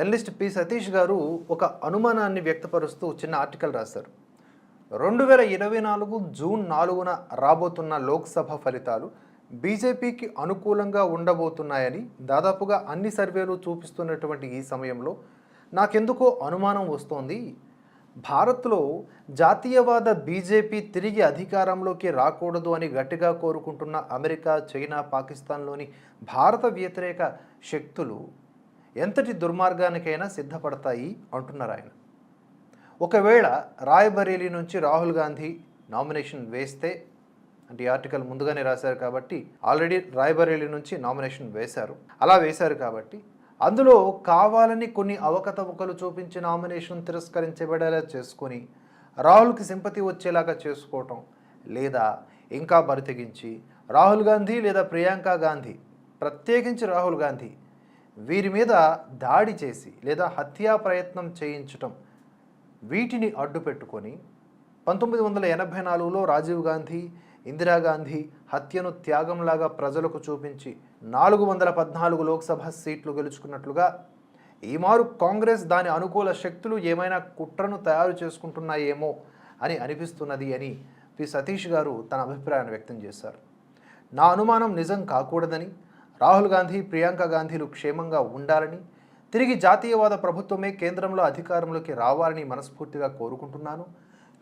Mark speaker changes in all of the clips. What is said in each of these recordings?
Speaker 1: Analyst P Satish గారు ఒక అనుమానాన్ని వ్యక్తపరుస్తూ చిన్న ఆర్టికల్ రాశారు. రెండు వేల ఇరవై నాలుగు జూన్ నాలుగున రాబోతున్న లోక్సభ ఫలితాలు బీజేపీకి అనుకూలంగా ఉండబోతున్నాయని దాదాపుగా అన్ని సర్వేలు చూపిస్తున్నటువంటి ఈ సమయంలో నాకెందుకో అనుమానం వస్తోంది. భారత్లో జాతీయవాద బీజేపీ తిరిగి అధికారంలోకి రాకూడదు అని గట్టిగా కోరుకుంటున్న అమెరికా చైనా పాకిస్తాన్లోని భారత వ్యతిరేక శక్తులు ఎంతటి దుర్మార్గానికైనా సిద్ధపడతాయి అంటున్నారు ఆయన. ఒకవేళ రాయబరేలీ నుంచి రాహుల్ గాంధీ నామినేషన్ వేస్తే అంటే ఈ ఆర్టికల్ ముందుగానే రాశారు కాబట్టి ఆల్రెడీ రాయబరేలీ నుంచి నామినేషన్ వేశారు. అలా వేశారు కాబట్టి అందులో కావాలని కొన్ని అవకతవకలు చూపించి నామినేషన్ తిరస్కరించబడేలా చేసుకొని రాహుల్కి సింపతి వచ్చేలాగా చేసుకోవటం లేదా ఇంకా బరితెగించి రాహుల్ గాంధీ లేదా ప్రియాంక గాంధీ ప్రత్యేకించి రాహుల్ గాంధీ వీరి మీద దాడి చేసి లేదా హత్యా ప్రయత్నం చేయించటం వీటిని అడ్డు పెట్టుకొని పంతొమ్మిది వందల ఎనభై నాలుగులో రాజీవ్ గాంధీ ఇందిరాగాంధీ హత్యను త్యాగంలాగా ప్రజలకు చూపించి నాలుగు వందల పద్నాలుగు లోక్సభ సీట్లు గెలుచుకున్నట్లుగా ఈమారు కాంగ్రెస్ దాని అనుకూల శక్తులు ఏమైనా కుట్రను తయారు చేసుకుంటున్నాయేమో అని అనిపిస్తున్నది అని పి సతీష్ గారు తన అభిప్రాయాన్ని వ్యక్తం చేశారు. నా అనుమానం నిజం కాకూడదని రాహుల్ గాంధీ ప్రియాంక గాంధీలు క్షేమంగా ఉండాలని తిరిగి జాతీయవాద ప్రభుత్వమే కేంద్రంలో అధికారంలోకి రావాలని మనస్ఫూర్తిగా కోరుకుంటున్నాను.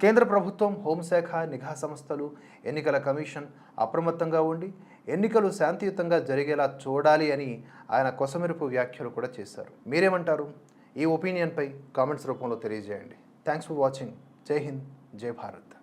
Speaker 1: కేంద్ర ప్రభుత్వం హోంశాఖ నిఘా సంస్థలు ఎన్నికల కమిషన్ అప్రమత్తంగా ఉండి ఎన్నికలు శాంతియుతంగా జరిగేలా చూడాలి అని ఆయన కొసమెరుపు వ్యాఖ్యలు కూడా చేశారు. మీరేమంటారు? ఈ ఒపీనియన్పై కామెంట్స్ రూపంలో తెలియజేయండి. Thanks for watching. జై హింద్ జై భారత్.